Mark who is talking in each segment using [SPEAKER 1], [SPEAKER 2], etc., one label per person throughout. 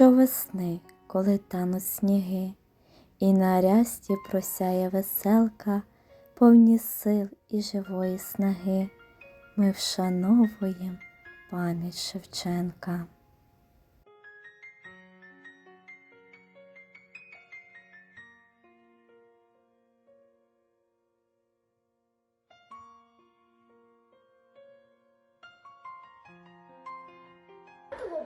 [SPEAKER 1] Щовесни, коли тануть сніги, і на рясті просяє веселка, повні сил і живої снаги, ми вшановуємо пам'ять Шевченка.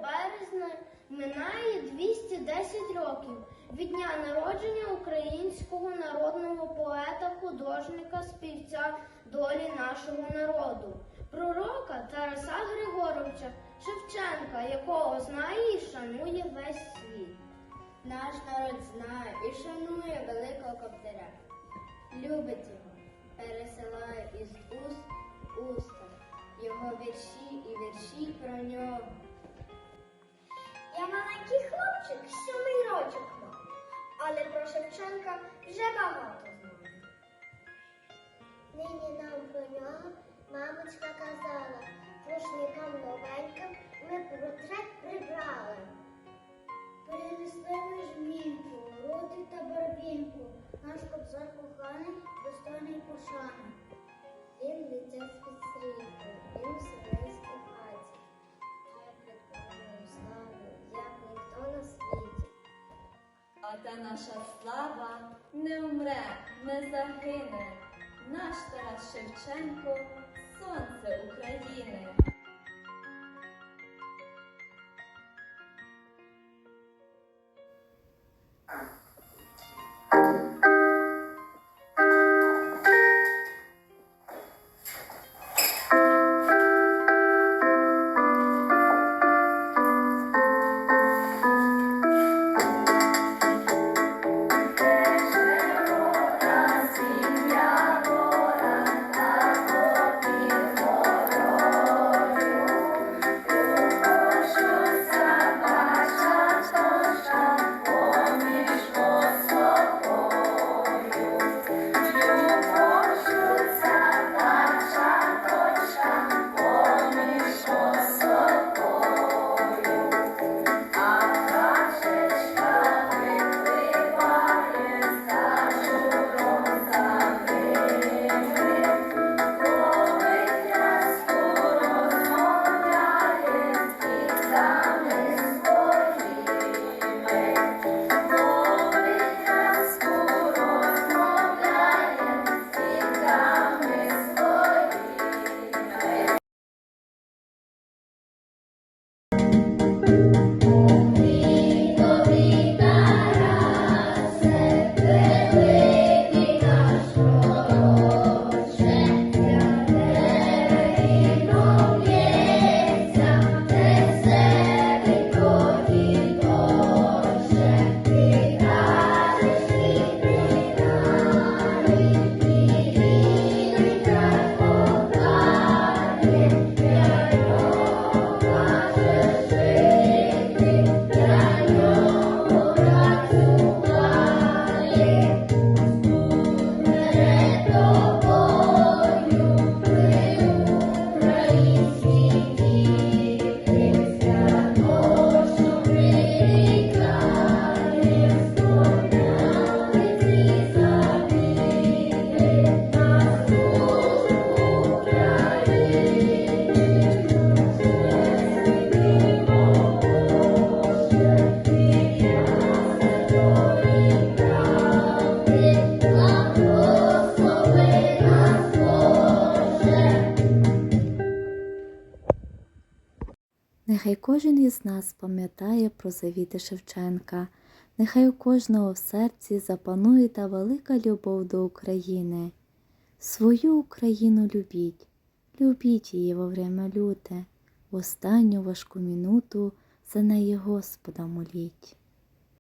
[SPEAKER 2] березня минає 210 років від дня народження українського народного поета, художника, співця долі нашого народу, пророка Тараса Григоровича Шевченка, якого знає і шанує весь світ. Наш народ знає і шанує великого коптаря. Любить його, пересилає із уст уста, його вірші і вірші про нього. Але про Шевченка вже багато знаю.
[SPEAKER 3] Нині нам про нього мамочка казала, рушникам новеньким ми портрет прибрали. Перенесли ми жмінку, роти та барвінку, наш кобзар коханий, достойний пошани. Він летять під стрійкою, він в
[SPEAKER 4] та наша слава не умре, не загине. Наш Тарас Шевченко сонце України.
[SPEAKER 1] Нехай кожен із нас пам'ятає про завіти Шевченка, нехай у кожного в серці запанує та велика любов до України. Свою Україну любіть, любіть її во время люте, в останню важку минуту за неї Господа моліть.